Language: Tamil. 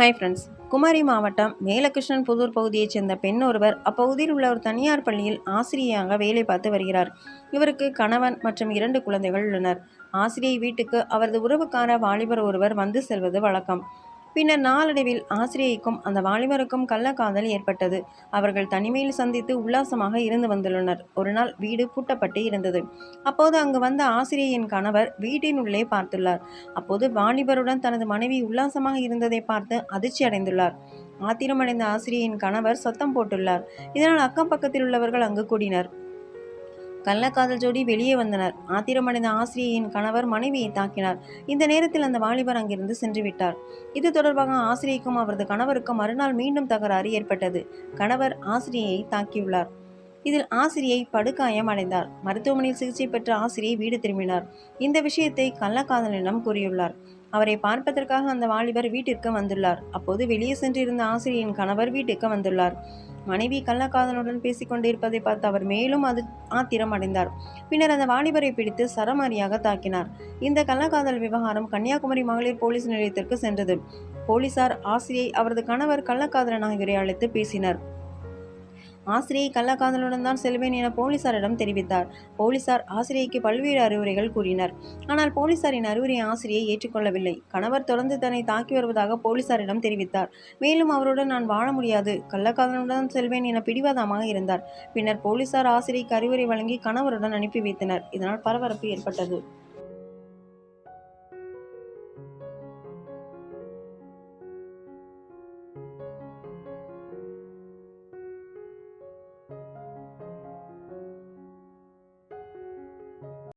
ஹாய் ஃப்ரெண்ட்ஸ் குமரி மாவட்டம் மேலகிருஷ்ணன் புதூர் பகுதியைச் சேர்ந்த பெண் ஒருவர் அப்பகுதியில் உள்ள ஒரு தனியார் பள்ளியில் ஆசிரியையாக வேலை பார்த்து வருகிறார். இவருக்கு கணவன் மற்றும் இரண்டு குழந்தைகள் உள்ளனர். ஆசிரியை வீட்டுக்கு அவரது உறவுக்கார வாலிபர் ஒருவர் வந்து செல்வது வழக்கம். பின்னர் நாளடைவில் ஆசிரியைக்கும் அந்த வாலிபருக்கும் கள்ளக்காதல் ஏற்பட்டது. அவர்கள் தனிமையில் சந்தித்து உல்லாசமாக இருந்து வந்துள்ளனர். ஒரு நாள் வீடு பூட்டப்பட்டு இருந்தது. அப்போது அங்கு வந்த ஆசிரியையின் கணவர் வீட்டின் உள்ளே பார்த்துள்ளார். அப்போது வாலிபருடன் தனது மனைவி உல்லாசமாக இருந்ததை பார்த்து அதிர்ச்சி அடைந்துள்ளார். ஆத்திரமடைந்த ஆசிரியையின் கணவர் சத்தம் போட்டுள்ளார். இதனால் அக்கம் பக்கத்தில் உள்ளவர்கள் அங்கு கூடினர். கள்ளக்காதல் ஜோடி வெளியே வந்தனர். ஆத்திரமடைந்த ஆசிரியையின் கணவர் மனைவியை தாக்கினார். இந்த நேரத்தில் அந்த வாலிபர் அங்கிருந்து சென்று விட்டார். இது தொடர்பாக ஆசிரியைக்கும் அவரது கணவருக்கும் மறுநாள் மீண்டும் தகராறு ஏற்பட்டது. கணவர் ஆசிரியை தாக்கியுள்ளார். இதில் ஆசிரியை படுகாயம் அடைந்தார். மருத்துவமனையில் சிகிச்சை பெற்ற ஆசிரியை வீடு திரும்பினார். இந்த விஷயத்தை கள்ளக்காதலனிடம் கூறியுள்ளார். அவரை பார்ப்பதற்காக அந்த வாலிபர் வீட்டிற்கு வந்துள்ளார். அப்போது வெளியே சென்றிருந்த ஆசிரியரின் கணவர் வீட்டுக்கு வந்துள்ளார். மனைவி கள்ளக்காதலுடன் பேசிக்கொண்டிருப்பதை பார்த்து அவர் மேலும் அது ஆத்திரம் அடைந்தார் பின்னர் அந்த வாலிபரை பிடித்து சரமாரியாக தாக்கினார். இந்த கள்ளக்காதல் விவகாரம் கன்னியாகுமரி மகளிர் போலீஸ் நிலையத்திற்கு சென்றது. போலீசார் ஆசிரியை அவரது கணவர் கள்ளக்காதலன் ஆகியோரை அழைத்து பேசினர். ஆசிரியை கள்ளக்காதலுடன் தான் செல்வேன் என போலீசாரிடம் தெரிவித்தார். போலீசார் ஆசிரியைக்கு பல்வேறு அறிவுரைகள் கூறினர். ஆனால் போலீசாரின் அறிவுரையை ஆசிரியை ஏற்றுக்கொள்ளவில்லை. கணவர் தொடர்ந்து தன்னை தாக்கி வருவதாக போலீசாரிடம் தெரிவித்தார். மேலும் அவருடன் நான் வாழ முடியாது. கள்ளக்காதலுடன் செல்வேன் என பிடிவாதமாக இருந்தார். பின்னர் போலீசார் ஆசிரியைக்கு அறிவுரை வழங்கி கணவருடன் அனுப்பி வைத்தனர். இதனால் பரபரப்பு ஏற்பட்டது.